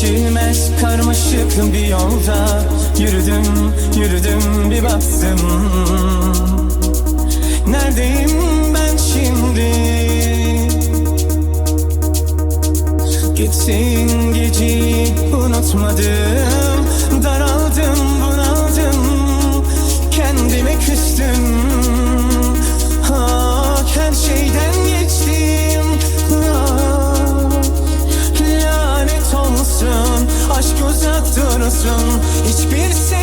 Geçilmez karmaşık bir yolda Yürüdüm yürüdüm bir baktım. Neredeyim ben şimdi? Gitsin geceyi unutmadım olsun Aşk uzak dursun Hiçbir